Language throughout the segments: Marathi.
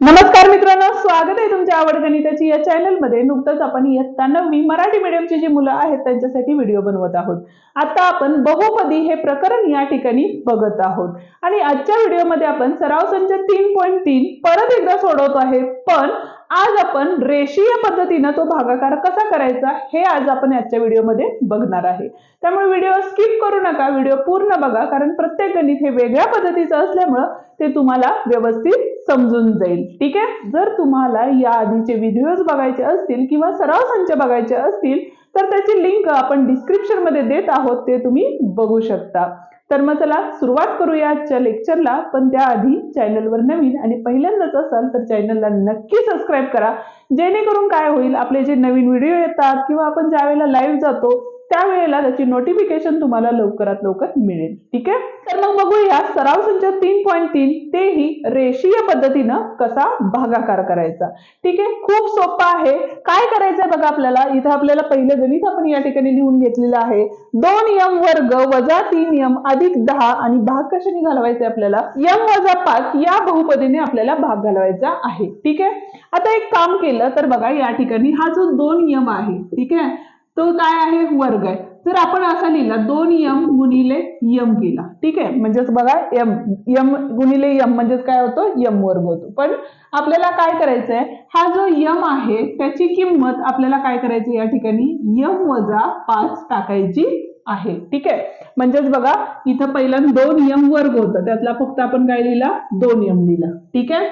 नमस्कार मित्रांनो स्वागत आहे तुमच्या आवड गणिताची या चॅनलमध्ये नुकतंच आपण इयत्ता नववी मराठी मीडियमची जी मुलं आहेत त्यांच्यासाठी व्हिडिओ बनवत आहोत. आता आपण बहुपदी हे प्रकरण या ठिकाणी बघत आहोत. आणि आजच्या व्हिडिओमध्ये आपण सराव संच तीन पॉईंट तीन परत एकदा सोडवतो आहे. पण आज आपण रेषीय पद्धतीनं तो भागाकार कसा करायचा हे आज आपण आजच्या व्हिडिओमध्ये बघणार आहे. त्यामुळे व्हिडिओ स्किप करू नका व्हिडिओ पूर्ण बघा कारण प्रत्येक गणित हे वेगळ्या पद्धतीचं असल्यामुळं ते तुम्हाला व्यवस्थित समजून जाईल. ठीक आहे? जर तुम्हाला या आधीचे व्हिडिओज बघायचे असतील किंवा सराव संच बघायचे असतील तर त्याची लिंक आपण डिस्क्रिप्शनमध्ये देत आहोत ते तुम्ही बघू शकता. तर मग चला सुरुवात करूया आजच्या लेक्चरला पण त्याआधी चॅनलवर नवीन आणि पहिल्यांदाच असाल तर चॅनलला नक्की सबस्क्राईब करा. जेणेकरून काय होईल आपले जे नवीन व्हिडिओ येतात किंवा आपण ज्या वेळेला लाईव्ह जातो त्यावेळेला त्याची नोटिफिकेशन तुम्हाला लवकरात लवकर मिळेल. ठीक आहे? तर मग बघूया सराव संच तीन पॉईंट तीन तेही रेषीय पद्धतीनं कसा भागाकार करायचा. ठीक आहे? खूप सोपं आहे. काय करायचंय बघा आपल्याला? इथं आपल्याला पहिलं गणित आपण या ठिकाणी लिहून घेतलेलं आहे. दोन यम वर्ग वजा तीन यम अधिक दहा आणि भाग कशाने घालवायचे आपल्याला? यम वजा पाच या बहुपदीने आपल्याला भाग घालवायचा आहे. ठीक आहे? आता एक काम केलं तर बघा या ठिकाणी हा जो दोन यम आहे. ठीक आहे? तो काय आहे? वर्ग आहे. तर आपण असा लिहिला दोन यम गुणिले यम केला. ठीक आहे? म्हणजेच बघा यम यम गुणिले यम म्हणजेच काय होतो? यम वर्ग होतो. पण आपल्याला काय करायचंय? हा जो यम आहे त्याची किंमत आपल्याला काय करायची या ठिकाणी? यम वजा पाच टाकायची आहे. ठीक आहे? म्हणजेच बघा इथं पहिल्यांदा दोन यम वर्ग होतं. त्यातला फक्त आपण काय लिहिला? दोन यम लिहिला. ठीक आहे?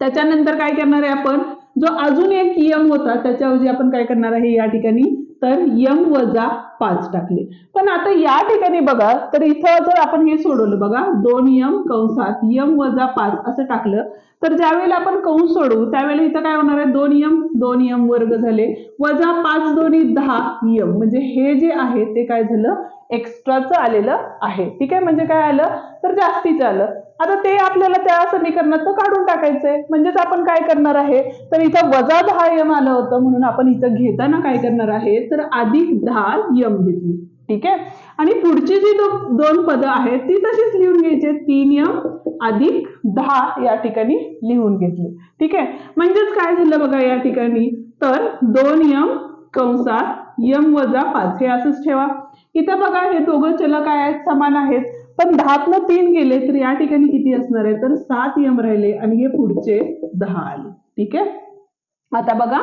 त्याच्यानंतर काय करणार आहे आपण? जो अजून एक यम होता त्याच्याऐवजी आपण काय करणार आहे या ठिकाणी? तर यम वजा पाच टाकले. पण आता या ठिकाणी बघा तर इथं जर आपण हे सोडवलं बघा दोन यम कंसात यम वजा पाच असं टाकलं तर ज्यावेळेला आपण कंस सोडवू त्यावेळेला इथं काय होणार आहे? दोन यम दोन यम वर्ग झाले. वजा पाच दोन्ही दहा यम म्हणजे हे जे आहे ते काय झालं? एक्स्ट्राचं आलेलं आहे. ठीक आहे? म्हणजे काय आलं? तर जास्तीचं आलं. आता ते आपल्याला त्या समीकरणाचं काढून टाकायचंय. म्हणजेच आपण काय करणार आहे? तर इथं वजा दहा यम आलं होतं म्हणून आपण इथं घेताना काय करणार आहे? तर अधिक दहा यम घेतली. ठीक आहे? आणि पुढची जी दोन पदं आहेत ती तशीच लिहून घ्यायची तीन यम अधिक दहा या ठिकाणी लिहून घेतली. ठीक आहे? म्हणजेच काय झालं बघा या ठिकाणी? तर दोन यम कंसात यम वजा पाच. हे असंच ठेवा. इथं बघा हे दोघं चल काय आहेत? समान आहेत. पण दहातनं तीन गेले तर या ठिकाणी किती असणार आहे? तर सात यम राहिले आणि हे पुढचे दहा आले. ठीक आहे? आता बघा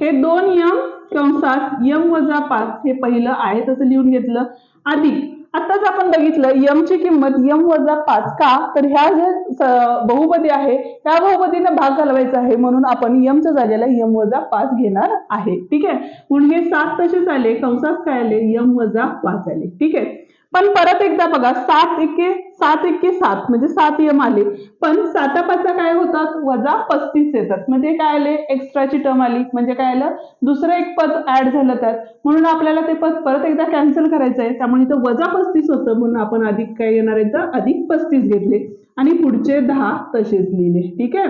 हे दोन यम कंसात यम वजा पाच हे पहिलं आहे तसं लिहून घेतलं. अधिक आताच आपण बघितलं यमची किंमत यम वजा पाच का? तर ह्या जे बहुपदी आहे त्या बहुपदीने भाग घालवायचा आहे म्हणून आपण यमच्या जागेला यम वजा पाच घेणार आहे. ठीक आहे? म्हणून हे सात तसेच आले कंसात काय आले? यम वजा पाच आले. ठीक आहे? पण परत एकदा बघा सात एके सात एके सात म्हणजे सात यम आले. पण सातापाचा काय होतात? वजा पस्तीस येतात. म्हणजे काय आले? एक्स्ट्राची टर्म आली. म्हणजे काय आलं? दुसरं एक पद ऍड झालं त्यात. म्हणून आपल्याला ते पद परत एकदा कॅन्सल करायचं आहे. त्यामुळे इथं वजा पस्तीस होतं. म्हणून आपण अधिक काय येणार आहे? तर अधिक पस्तीस घेतले. आणि पुढचे दहा तसेच लिहिले. ठीक आहे?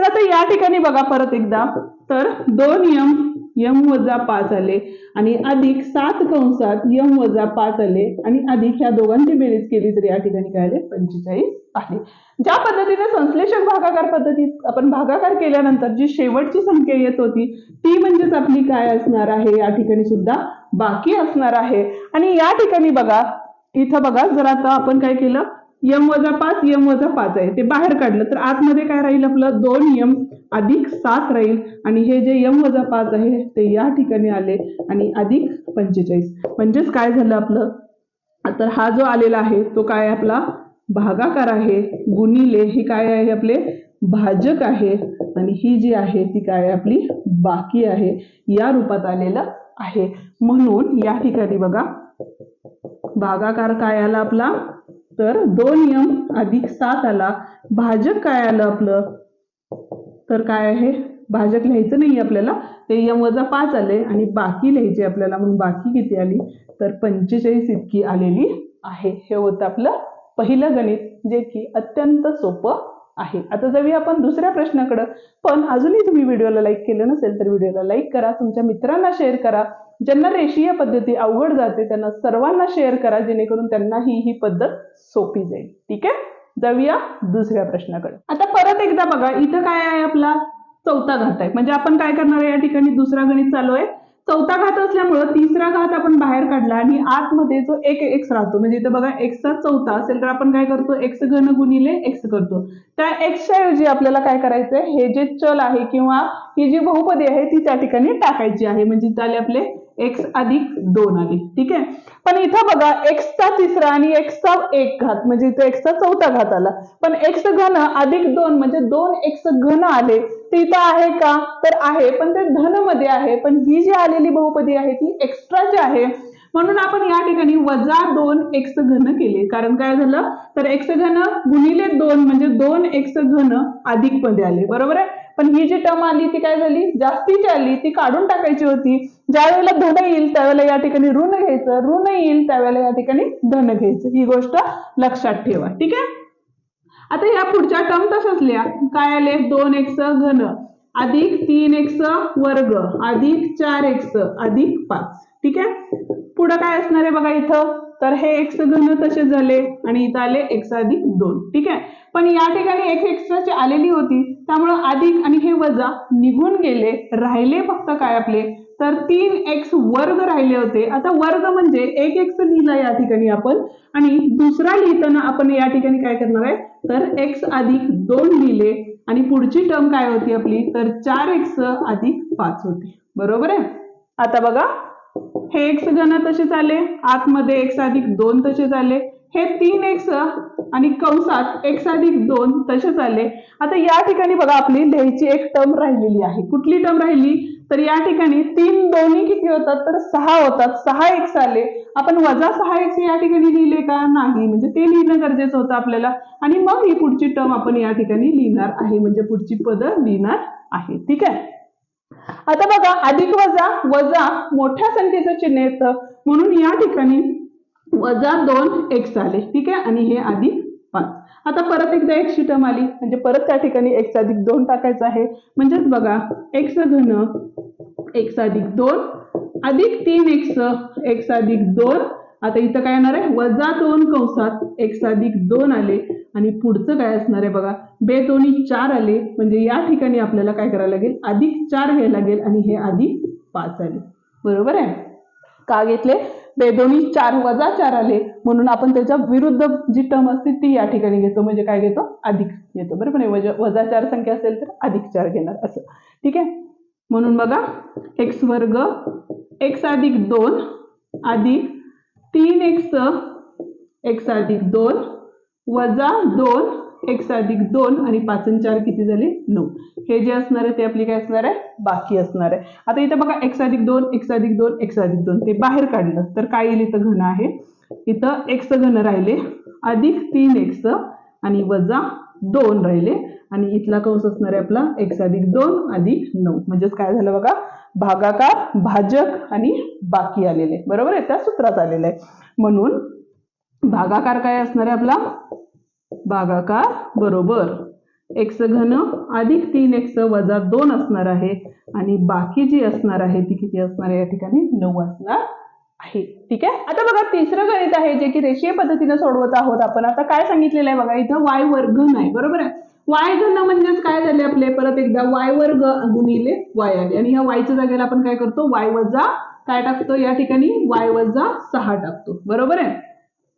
तर आता या ठिकाणी बघा परत एकदा. तर दोन यम यम वजा पाच आले आणि अधिक सात कंसात यम वजा पाच आले आणि अधिक ह्या दोघांची बेरीज केली तर या ठिकाणी काय आले? पंचेचाळीस आले. ज्या पद्धतीने संश्लेषक भागाकार पद्धतीत आपण भागाकार केल्यानंतर जी शेवटची संख्या येत होती ती म्हणजेच आपली काय असणार आहे? या ठिकाणी सुद्धा बाकी असणार आहे. आणि या ठिकाणी बघा इथं बघा जर आता आपण काय केलं यम वजा पाच यम वजा पाच आहे. ते बाहेर काढलं तर आतमध्ये काय राहील आपलं? दोन यम अधिक सात राहील. आणि हे जे यम वजा पाच आहे ते या ठिकाणी आले आणि अधिक पंचेचाळीस. म्हणजेच काय झालं आपलं? तर हा जो आलेला आहे तो काय आपला? भागाकार आहे. गुणिले हे काय आहे आपले? भाजक आहे. आणि ही जी आहे ती काय आपली? बाकी आहे. या रूपात आलेलं आहे. म्हणून या ठिकाणी बघा भागाकार काय आला आपला? तर दोन यम अधिक सात आला. भाजक काय आलं आपलं? तर काय आहे? भाजक लिहायचं नाही आपल्याला. ते यम वजा पाच आले आणि बाकी लिहायचे आपल्याला. म्हणून बाकी किती आली? तर पंचेचाळीस इतकी आलेली आहे. हे होतं आपलं पहिलं गणित जे की अत्यंत सोपं आहे. आता जाऊया आपण दुसऱ्या प्रश्नाकडं. पण अजूनही तुम्ही व्हिडिओला लाईक केलं नसेल तर व्हिडिओला लाईक करा. तुमच्या मित्रांना शेअर करा. ज्यांना रेषीय पद्धती अवघड जाते त्यांना सर्वांना शेअर करा जेणेकरून त्यांनाही ही पद्धत सोपी जाईल. ठीक आहे? जाऊया दुसऱ्या प्रश्नाकडे. आता परत एकदा बघा इथं काय आहे आपला? चौथा घात आहे. म्हणजे आपण काय करणार आहे? या ठिकाणी दुसरा गणित चालू आहे. चौथा घात असल्यामुळं तिसरा घात आपण बाहेर काढला आणि आतमध्ये जो एक एक्स राहतो म्हणजे इथं बघा एक्सचा चौथा असेल तर आपण काय करतो? एक्स घन गुणिले एक्स करतो. त्या एक्सच्या ऐवजी आपल्याला काय करायचंय हे जे चल आहे किंवा ही जी बहुपदी आहे ती त्या ठिकाणी टाकायची आहे. म्हणजे झाले आपले एक्स अधिक दोन अधिक ठीक आहे? पण इथं बघा एक्सचा तिसरा आणि एक्सचा एक घात म्हणजे इथं एक्सचा चौथा घात आला. पण एक्स घन अधिक दोन म्हणजे दोन एक्स घन आले ते इथं आहे का? तर आहे पण ते धनमध्ये आहे. पण ही जी आलेली बहुपदी आहे ती एक्स्ट्रा जी आहे म्हणून आपण या ठिकाणी वजा दोन एक्स घन केले. कारण काय झालं? तर एक्स घन गुणिले दोन म्हणजे दोन एक्स घन अधिकमध्ये आले. बरोबर आहे? पण ही जी टर्म आली ती काय झाली? जास्तीची आली ती काढून टाकायची होती. ज्या वेळेला धन येईल त्यावेळेला या ठिकाणी ऋण घ्यायचं. ऋण येईल त्यावेळेला या ठिकाणी धन घ्यायचं. ही गोष्ट लक्षात ठेवा. ठीक आहे? आता या पुढच्या टर्म तशाच लिहा. काय आले? दोन एक्स घन अधिक तीन एक्स वर्ग अधिक चार एक्स अधिक पाच. ठीक आहे? पुढं काय असणार आहे बघा इथं? तर हे एक्स घन तसे झाले आणि इथं आले एक्स अधिक दोन. ठीक आहे? पण या ठिकाणी एक एक्स्ट्राची आलेली होती त्यामुळं अधिक आणि हे वजा निघून गेले राहिले फक्त काय आपले? तर तीन एक्स वर्ग राहिले होते. आता वर्ग म्हणजे एक एक्स लिहिला या ठिकाणी आपण. आणि दुसरा लिहिताना आपण या ठिकाणी काय करणार आहे? तर एक्स अधिक दोन लिहिले. आणि पुढची टर्म काय होती आपली? तर चार एक्स अधिक पाच होती. बरोबर आहे? आता बघा. हे एक्स घन तसे झाले आतमध्ये एक्स अधिक दोन तसे झाले. हे तीन एक्स आणि कंसात एक्स अधिक दोन तसेच आले आता या ठिकाणी बघा आपली लिहायची एक टर्म राहिलेली आहे. कुठली टर्म राहिली? तर या ठिकाणी तीन दोन्ही किती होतात? तर सहा होतात. सहा एक्स आले. आपण वजा सहा एक्स या ठिकाणी लिहिले का? नाही. म्हणजे ते लिहिणं गरजेचं होतं आपल्याला. आणि मग ही पुढची टर्म आपण या ठिकाणी लिहिणार आहे. म्हणजे पुढची पदं लिहिणार आहे. ठीक आहे? आता बघा अधिक वजा वजा मोठ्या संख्येचं चिन्ह येतं. म्हणून या ठिकाणी वजा दोन एक्स आले. ठीक आहे? आणि हे अधिक पाच. आता परत एकदा एक्सची टर्म आली. म्हणजे परत त्या ठिकाणी एक्स अधिक दोन टाकायचं आहे. म्हणजेच बघा एक्स घन एक्स अधिक दोन अधिक तीन एक्स एक्स अधिक दोन. आता इथं काय येणार आहे? वजा दोन कंसात एक्स अधिक दोन आले. आणि पुढचं काय असणार आहे बघा? बे दोन्ही चार आले म्हणजे या ठिकाणी आपल्याला काय करायला लागेल? अधिक चार घ्यायला लागेल आणि हे अधिक पाच आले. बरोबर आहे? का घेतले? बे दोन्ही चार वजा चार आले. म्हणून आपण त्याच्या विरुद्ध जी टर्म असते ती या ठिकाणी घेतो. म्हणजे काय घेतो? अधिक घेतो. बरोबर आहे? वजा वजा चार संख्या असेल तर अधिक चार घेणार असं. ठीक आहे? म्हणून बघा एक्स वर्ग एक्स अधिक दोन अधिक तीन एक्स एक्स अधिक दोन वजा दोन एक्स अधिक दोन आणि पाच आणि चार किती झाले? नऊ. हे जे असणार आहे ते आपली काय असणार आहे? बाकी असणार आहे. आता इथं बघा एक्स अधिक दोन एक्स अधिक दोन एक्स अधिक दोन. ते बाहेर काढलं. तर काय येईल इथं घन आहे? इथं एक्स घन राहिले अधिक तीन एक्स आणि वजा दोन राहिले. आणि इथला कंस असणार आहे आपला एक्स अधिक दोन अधिक नऊ. म्हणजेच काय झालं बघा? भागाकार भाजक आणि बाकी आलेले. बरोबर आहे? त्या सूत्रात आलेलं आहे. म्हणून भागाकार काय असणार आहे आपला? भागाकार बरोबर. एक्स घन अधिक तीन एक्स वजा दोन असणार आहे आणि बाकी जी असणार आहे ती किती असणार आहे? या ठिकाणी नऊ असणार आहे. ठीक आहे? आता बघा तिसरं गणित आहे जे की रेषीय पद्धतीने सोडवत आहोत आपण. आता काय सांगितलेलं आहे बघा इथं वाय वर्ग नाही बरोबर आहे? वाय घन म्हणजेच काय झाले आपले? परत एकदा वाय वर्ग गुणिले वाय आले. आणि ह्या वायच्या जागेला आपण काय करतो? वाय वजा काय टाकतो? या ठिकाणी वाय वजा सहा टाकतो. बरोबर आहे?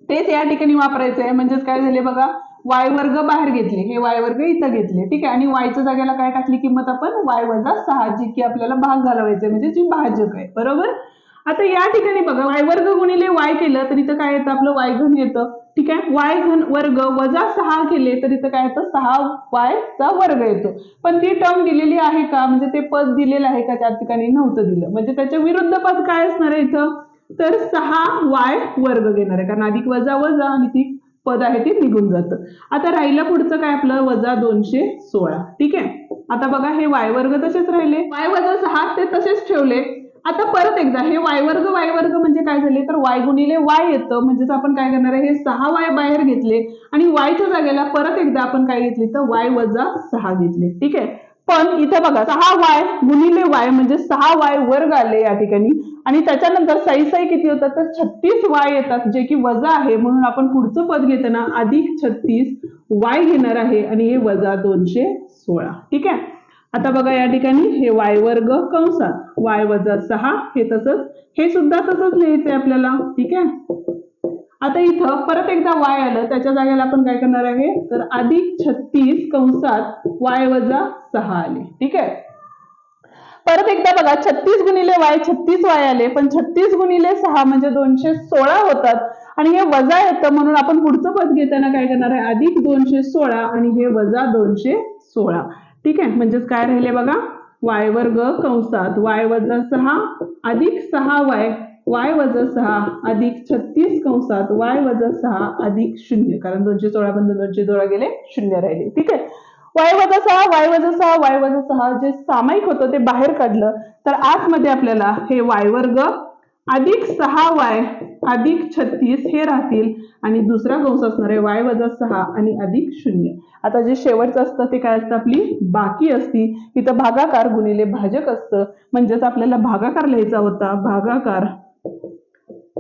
तेच या ठिकाणी वापरायचं आहे म्हणजेच काय झाले बघा वाय वर्ग बाहेर घेतले. हे वाय वर्ग इथं घेतले. ठीक आहे? आणि वायच्या जागेला काय टाकली किंमत आपण? वाय वजा सहा जी की आपल्याला भाग घालवायचे म्हणजे जी भाजक आहे. बरोबर? आता या ठिकाणी बघा वाय वर्ग गुणिले वाय केलं तर इथं काय येतं? आपलं वाय घन येतं. ठीक आहे? वाय घन वर्ग वजा सहा केले तर इथं काय येतं? सहा वायचा वर्ग येतो. पण ती टर्म दिलेली आहे का? म्हणजे ते पद दिलेलं आहे का? त्या ठिकाणी नव्हतं दिलं. म्हणजे त्याच्या विरुद्ध पद काय असणार आहे इथं? तर सहा वाय वर्ग घेणार आहे. कारण अधिक वजा वजा आणि ती पद आहे ते निघून जातं. आता राहिलं पुढचं काय आपलं? वजा दोनशे सोळा. ठीक आहे? आता बघा हे वाय वर्ग तसेच राहिले. वाय वजा सहा ते तसेच ठेवले. आता परत एकदा हे वाय वर्ग वाय वर्ग म्हणजे काय झाले? तर वाय गुणिले वाय येतं. म्हणजेच आपण काय करणार आहे? हे सहा वाय बाहेर घेतले आणि वायच्या जागेला परत एकदा आपण काय घेतले? तर वाय वजा सहा घेतले. ठीक आहे? पण इथं बघा सहा वाय गुणिले वाय म्हणजे सहा वाय वर्ग आले या ठिकाणी. आणि त्याच्यानंतर साई साई किती होतात? तर छत्तीस वाय येतात जे की वजा आहे. म्हणून आपण पुढचं पद घेताना अधिक छत्तीस वाय घेणार आहे आणि हे वजा दोनशे सोळा. ठीक आहे? आता बघा या ठिकाणी हे वाय वर्ग कंसात. वाय वजा सहा हे तसंच. हे सुद्धा तसंच लिहायचंय आपल्याला. ठीक आहे? आता इथं परत एकदा वाय आलं त्याच्या जागेला आपण काय करणार आहे? तर अधिक छत्तीस कंसात वाय वजा सहा आले. ठीक आहे? परत एकदा बघा छत्तीस गुणिले वाय छत्तीस वाय आले पण छत्तीस गुणिले सहा म्हणजे दोनशे सोळा होतात. आणि हे वजा येतं म्हणून आपण पुढचं पद घेताना काय करणार आहे? अधिक दोनशे सोळा आणि हे वजा दोनशे सोळा. ठीक आहे? म्हणजेच काय राहिले बघा? वाय वर्ग कंसात वाय वजा सहा अधिक सहा वाय वाय वजा सहा अधिक छत्तीस कंसात वाय वजा सहा अधिक शून्य. कारण दोनशे सोळा बंद दोनशे सोळा गेले शून्य राहिले. ठीक आहे? वाय वजा सहा वाय वजा सहा वाय वजा सहा जे सामायिक होतं ते बाहेर काढलं तर आतमध्ये आपल्याला हे वाय वर्ग अधिक सहा वाय अधिक छत्तीस हे राहतील आणि दुसरा कंस असणार आहे वाय वजा सहा आणि अधिक शून्य. आता जे शेवटचं असतं ते काय असतं आपली? बाकी असती. इथं भागाकार गुणिले भाजक असतं. म्हणजेच आपल्याला भागाकार लिहायचा होता भागाकार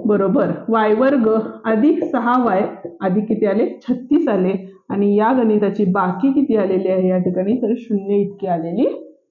बरोबर. वाय वर्ग अधिक सहा वाय अधिक किती आले? छत्तीस आले. आणि या गणिताची बाकी किती आलेली आहे? या ठिकाणी तर शून्य इतकी आलेली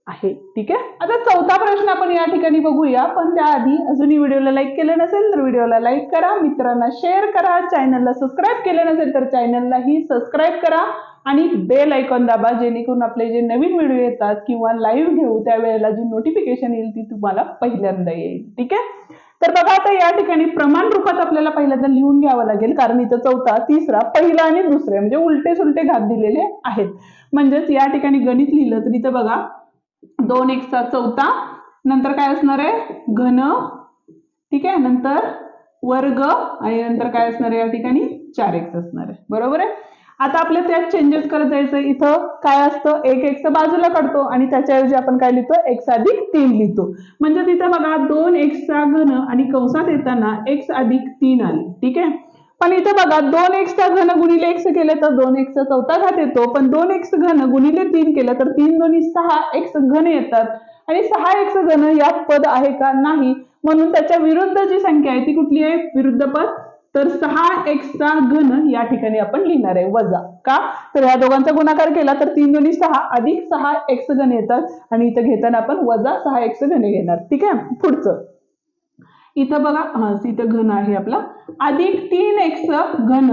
आहे. ठीक आहे? आता चौथा प्रश्न आपण या ठिकाणी बघूया. पण त्याआधी अजूनही व्हिडिओला लाईक केलं नसेल तर व्हिडिओला लाईक करा. मित्रांना शेअर करा. चॅनलला सबस्क्राईब केलं नसेल तर चॅनललाही सबस्क्राईब करा. आणि बेल आयकॉन दाबा जेणेकरून आपले जे नवीन व्हिडिओ येतात किंवा लाईव्ह घेऊ त्यावेळेला जी नोटिफिकेशन येईल ती तुम्हाला पहिल्यांदा येईल. ठीक आहे? तर बघा आता या ठिकाणी प्रमाण रूपात आपल्याला पहिल्यांदा लिहून घ्यावं लागेल कारण इथं चौथा तिसरा पहिला आणि दुसरे म्हणजे उलटे सुलटे घात दिलेले आहेत. म्हणजेच या ठिकाणी गणित लिहिलं तर इथं बघा दोन एकचा चौथा नंतर काय असणार आहे? घन ठीक आहे? नंतर वर्ग आणि नंतर काय असणार आहे या ठिकाणी? चार एक्स असणार आहे. बरोबर आहे? आता आपल्या त्यात चेंजेस करत जायचं. इथं काय असतं? एक एक्स बाजूला काढतो आणि त्याच्याऐवजी आपण काय लिहितो? एक्स अधिक तीन लिहितो. म्हणजे तिथं बघा दोन एक्सचा घन आणि कंसात येताना एक्स अधिक तीन आले. ठीक आहे? पण इथं बघा दोन एक्सचा घन गुणिले एक्स केलं तर दोन एक्सचा चौथा घात येतो. पण दोन एक्स घन गुणिले तीन केलं तर तीन दोन्ही सहा एक्स घन येतात. आणि सहा एक्स घन यात पद आहे का? नाही. म्हणून त्याच्या विरुद्ध जी संख्या आहे ती कुठली आहे? विरुद्ध पद तर सहा एक्सचा घन या ठिकाणी आपण लिहिणार आहे वजा. का? तर या दोघांचा गुणाकार केला तर तीन दोन्ही सहा अधिक सहा एक्स घन येतात आणि इथं घेताना आपण वजा सहा एक्स घन घेणार. ठीक आहे? पुढचं. इथं बघा हा इथं घन आहे आपला. अधिक तीन एक्स घन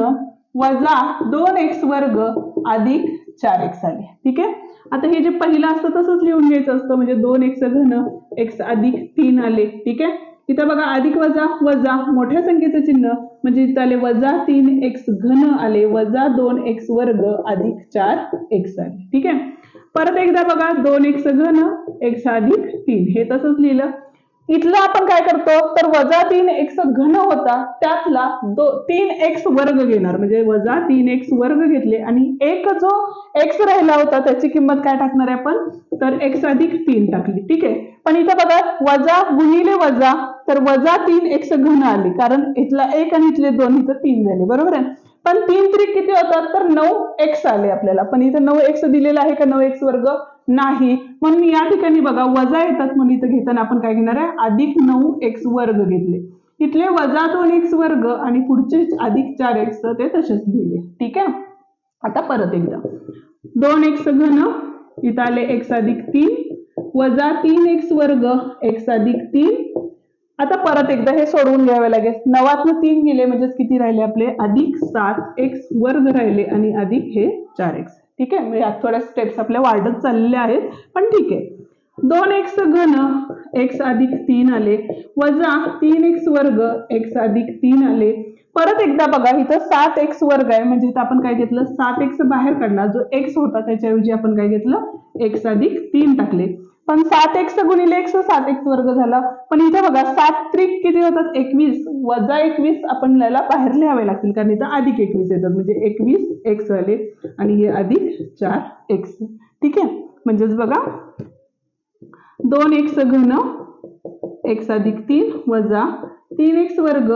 वजा दोन एक्स वर्ग अधिक चार एक्स आले. ठीक आहे? आता हे जे पहिलं असतं तसंच लिहून घ्यायचं असतं. म्हणजे दोन एक्स घन एक्स अधिक तीन आले. ठीक आहे? इथं बघा अधिक वजा वजा मोठ्या संख्येचं चिन्ह. म्हणजे इथं आले वजा तीन एक्स घन आले वजा दोन एक्स वर्ग अधिक चार एक्स आले ठीक आहे? परत एकदा बघा दोन एक्स घन एक्स अधिक तीन. हे तसंच लिहिलं. इथलं आपण काय करतो? तर वजा तीन एक्स घन होता त्यातला दो तीन एक्स वर्ग घेणार. म्हणजे वजा तीन एक्स वर्ग घेतले आणि एक जो एक्स राहिला होता त्याची किंमत काय टाकणार आहे आपण? तर एक्स अधिक तीन टाकली. ठीक आहे? पण इथं बघा वजा गुणिले वजा तर वजा तीन एक्स घन आली. कारण इथला एक आणि इथले दोन इथं तीन झाले. बरोबर आहे? पण तीन त्रिक किती होतात? तर नऊ एक्स आले आपल्याला. पण इथं नऊ एक्स दिलेला आहे का? नऊ एक्स वर्ग? नाही. म्हणून या ठिकाणी बघा वजा येतात म्हणून इथं घेताना आपण काय घेणार आहे? अधिक नऊ एक्स वर्ग घेतले. इथले वजा दोन एक्स वर्ग आणि पुढचे अधिक चार एक्स ते तसेच लिहिले ठीक आहे? आता परत एकदा. दोन एक्स घन इथं आले एक्स अधिक तीन. वजा तीन एक्स वर्ग एक्स अधिक तीन. आता परत एकदा हे सोडवून घ्यावे लागेल. नवातनं तीन गेले म्हणजेच किती राहिले आपले? अधिक सात एक्स वर्ग राहिले आणि अधिक हे चार एक्स ठीक आहे म्हणजे थोड्या स्टेप्स आपल्या वाढत चाललेल्या आहेत पण ठीक आहे. दोन एक्स घन एक्स अधिक तीन आले वजा तीन एक्स वर्ग एक्स अधिक तीन आले. परत एकदा बघा इथं सात एक्स वर्ग आहे म्हणजे इथं आपण काय घेतलं? सात एक्स बाहेर काढला जो एक्स होता त्याच्याऐवजी आपण काय घेतलं? एक्स अधिक तीन टाकले. पण सात एक्स गुणिले एक्स सात एक्स वर्ग झाला. पण इथं बघा सात त्रिक किती होतात? एकवीस. वजा एकवीस आपण याला बाहेर लिहावे लागतील कारण इथं अधिक एकवीस येतात. म्हणजे एकवीस एक्स आले आणि हे अधिक चार एक्स ठीक आहे? म्हणजेच बघा दोन एक्स घन एक्स अधिक तीन वजा तीन एक्स वर्ग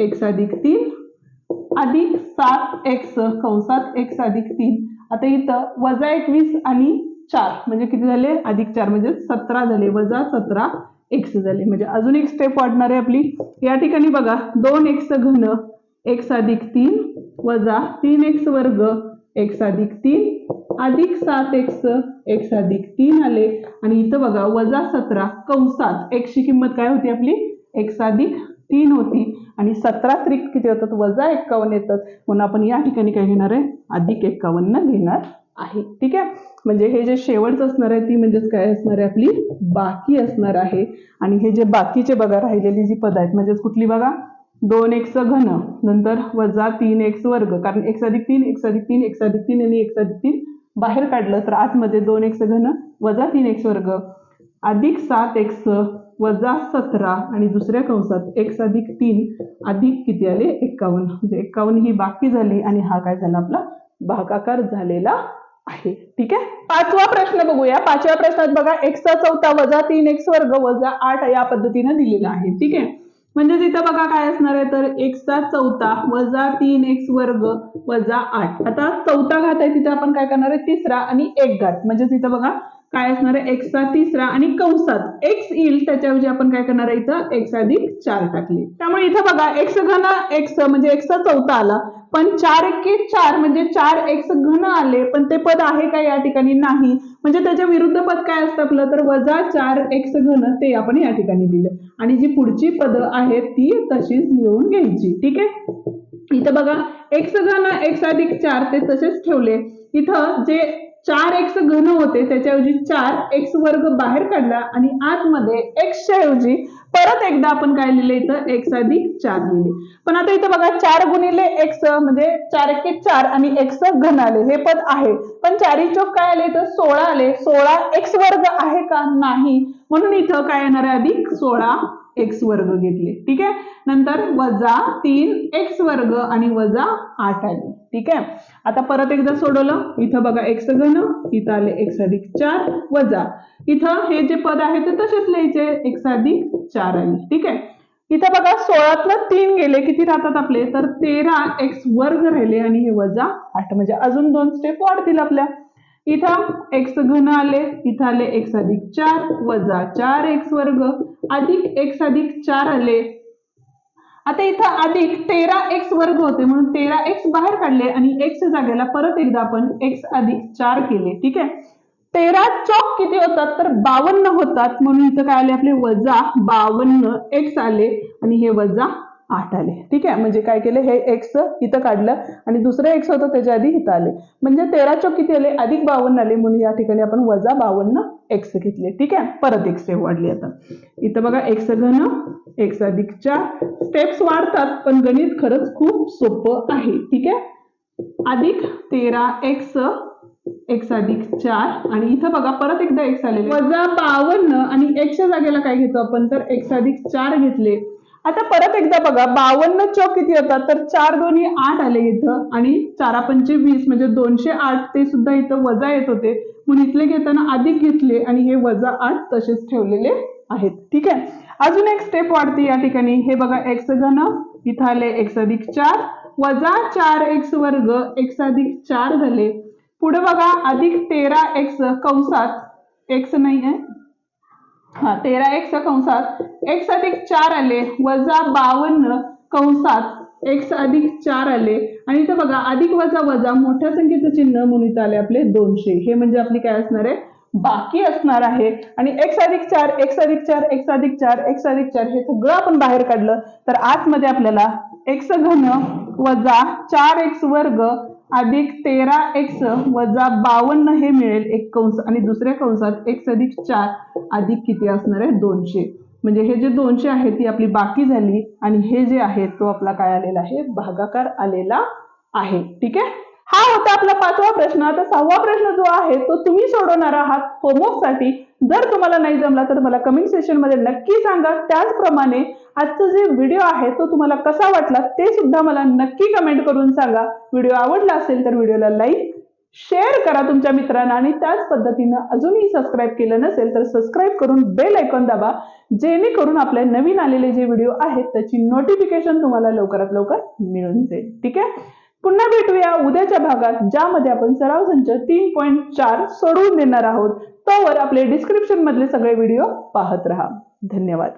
एक्स अधिक तीन अधिक सात एक्स कंसात एक्स अधिक तीन. आता इथं वजा एकवीस आणि चार. म्हणजे किती झाले? अधिक चार म्हणजे सतरा झाले. वजा सतरा एक्स झाले. म्हणजे अजून एक स्टेप वाढणार आहे आपली. या ठिकाणी बघा दोन एक्स घन एक्स अधिक तीन वजा तीन एक्स वर्ग एक्स अधिक तीन अधिक सात एक्स एक्स अधिक तीन आले. आणि इथं बघा वजा सतरा कंसात एक्सची किंमत काय होती आपली? एक्स अधिक तीन होती. आणि सतरा त्रिक किती होतात? वजा एक्कावन्न येतात. म्हणून आपण या ठिकाणी काय घेणार आहे? अधिक एक्कावन्न घेणार आहे. ठीक आहे? म्हणजे हे जे शेवटचं असणार आहे ती म्हणजेच काय असणार आहे? आपली बाकी असणार आहे. आणि हे जे बाकीचे बघा राहिलेली जी पद आहेत म्हणजेच कुठली बघा? दोन एक्स घन नंतर वजा तीन एक्स वर्ग. कारण एक्स अधिक तीन एक्स अधिक तीन एक्स अधिक तीन आणि एक्स अधिक तीन बाहेर काढलं तर आतमध्ये दोन एक्स घन वजा तीन एक्स वर्ग. अधिक सात एक्स वजा सतरा. आणि दुसऱ्या कंसात एक्स अधिक तीन अधिक किती आले? एक्कावन्न म्हणजे एक्कावन्न ही बाकी झाली आणि हा काय झाला? आपला भागाकार झालेला आहे. ठीक आहे? पाचवा प्रश्न बघूया. पाचव्या प्रश्नात बघा एक्सचा चौथा वजा तीन एक्स वर्ग वजा आठ या पद्धतीने दिलेला आहे. ठीक आहे? म्हणजे तिथं बघा काय असणार आहे? तर एक्सचा चौथा वजा तीन एक्स वर्ग वजा आठ. आता चौथा घात आहे तिथं आपण काय करणार आहे? तिसरा आणि एक घात. म्हणजे तिथं बघा काय असणार आहे? एक्सचा तिसरा आणि कंसात. एक्स येईल त्याच्याऐवजी आपण काय करणार आहे इथं? एक्स अधिक चार टाकले. त्यामुळे इथं बघा एक्स घन एक्स म्हणजे एक्सचा चौथा आला. पण चार एके चार म्हणजे चार एक्स घन आले पण ते पद आहे का या ठिकाणी नाही? म्हणजे त्याच्या विरुद्ध पद काय असतं आपलं? तर वजा चार एक्स घन ते आपण या ठिकाणी लिहिलं. आणि जी पुढची पद आहेत ती तशीच लिहून घ्यायची. ठीक आहे? इथं बघा एक्स घन एक्स अधिक चार ते तसेच ठेवले. इथं जे चार एक्स घन होते त्याच्याऐवजी चार एक्स वर्ग बाहेर काढला आणि आतमध्ये एक्सच्या ऐवजी परत एकदा आपण काय लिहिले इथं? एक्स अधिक चार लिहिले. पण आता इथं बघा चार गुणिले एक्स म्हणजे चार एक चार आणि एक्स घन आले. हे पद आहे. पण चारी चौक काय आले तर सोळा आले. सोळा एक्स वर्ग आहे का? नाही. म्हणून इथं काय येणार आहे? अधिक सोळा एक्स वर्ग घेतले. ठीक? आहे नंतर वजा तीन एक्स वर्ग आणि वजा आठ आले. ठीक? आहे आता परत एकदा सोडवलं. इथं बघा एक्स घन इथं आले एक्स अधिक चार वजा. इथं हे जे पद आहे ते तसेच लिहायचे. एक्स अधिक चार आले. ठीक? आहे इथं बघा सोळातलं तीन गेले. किती राहतात आपले? तर तेरा एक्स वर्ग राहिले आणि हे वजा आठ. म्हणजे अजून दोन स्टेप वाढतील आपल्या. इथं एक्स घन आले इथं आले एक्स अधिक चार वजा चार एक्स वर्ग अधिक एक्स अधिक चार आले. आता इथं अधिक तेरा एक्स वर्ग होते म्हणून तेरा एक्स बाहेर काढले आणि एक्स जागेला परत एकदा आपण एक्स अधिक चार केले ठीक आहे? तेरा चौक किती होतात? तर बावन्न होतात. म्हणून इथं काय आले आपले? वजा बावन्न एक्स आले आणि हे वजा आठ आले. ठीक आहे? म्हणजे काय केलं? हे एक्स इथं काढलं आणि दुसरं एक्स होतं त्याच्या आधी इथं आले. म्हणजे तेरा चौक किती आले? अधिक बावन्न आले म्हणून या ठिकाणी आपण वजा बावन्न एक्स घेतले. ठीक आहे? परत एक स्टेप वाढली आता. इथं बघा एक्स घन एक्स अधिक चार. स्टेप्स वाढतात पण गणित खरंच खूप सोपं आहे. ठीक आहे? अधिक तेरा एक्स एक्स अधिक चार. आणि इथं बघा परत एकदा एक्स आले वजा बावन्न आणि एक्सच्या जागेला काय घेतो आपण? तर एक्स अधिक चार घेतले. आता परत एकदा बघा बावन्न चौक किती होतात तर चार दोन्ही आठ आले इथं आणि चारा पंचे वीस म्हणजे दोनशे आठ ते सुद्धा इथं वजा येत होते. म्हणून इथले घेताना अधिक घेतले आणि हे वजा आठ तसेच ठेवलेले आहेत. ठीक आहे? अजून एक स्टेप वाढते या ठिकाणी. हे बघा एक्स घन इथं आले एक्स अधिक चार वजा चार एक्स वर्ग एक्स अधिक चार झाले. पुढे बघा अधिक तेरा एक्स कंसात. एक्स नाही आहे हा तेरा एक्स कंसात. एक्स अधिक चार आले वजा बावन्न कंसात एक्स अधिक चार आले. आणि इथं बघा अधिक वजा वजा मोठ्या संख्येचं चिन्ह म्हणून इथं आले आपले दोनशे. हे म्हणजे आपली काय असणार आहे? बाकी असणार आहे. आणि एक्स अधिक चार एक्स अधिक चार एक्स अधिक चार एक्स अधिक चार हे सगळं आपण बाहेर काढलं तर आतमध्ये आपल्याला एक्स घन वजा चार एक्स वर्ग अधिक तेरा एक्स वजा बावन्न हे मिळेल एक कंस आणि दुसऱ्या कंसात एक्स अधिक चार अधिक किती असणार आहे? दोनशे. म्हणजे हे जे दोनशे आहे ती आपली बाकी झाली आणि हे जे आहे तो आपला काय आलेला आहे? भागाकार आलेला आहे. ठीक आहे? हा होता आपला पाचवा प्रश्न. आता सहावा प्रश्न जो आहे तो तुम्ही सोडवणार आहात होमवर्कसाठी. जर तुम्हाला नाही जमला तर मला कमेंट सेशनमध्ये नक्की सांगा. त्याचप्रमाणे आजचा जे व्हिडिओ आहे तो तुम्हाला कसा वाटला ते सुद्धा मला नक्की कमेंट करून सांगा. व्हिडिओ आवडला असेल तर व्हिडिओला लाईक शेअर करा तुमच्या मित्रांना आणि त्याच पद्धतीनं अजूनही सबस्क्राईब केलं नसेल तर सबस्क्राईब करून बेल ऐकून दाबा. जेणेकरून आपले नवीन आलेले जे व्हिडिओ आहेत त्याची नोटिफिकेशन तुम्हाला लवकरात लवकर मिळून जाईल. ठीक आहे? पुन्हा भेटूया उद्याच्या भागात ज्यामध्ये आपण सराव संच तीन पॉईंट चार सोडवून देणार आहोत. तोवर आपले डिस्क्रिप्शन मधले सगळे व्हिडिओ पाहत राहा. धन्यवाद.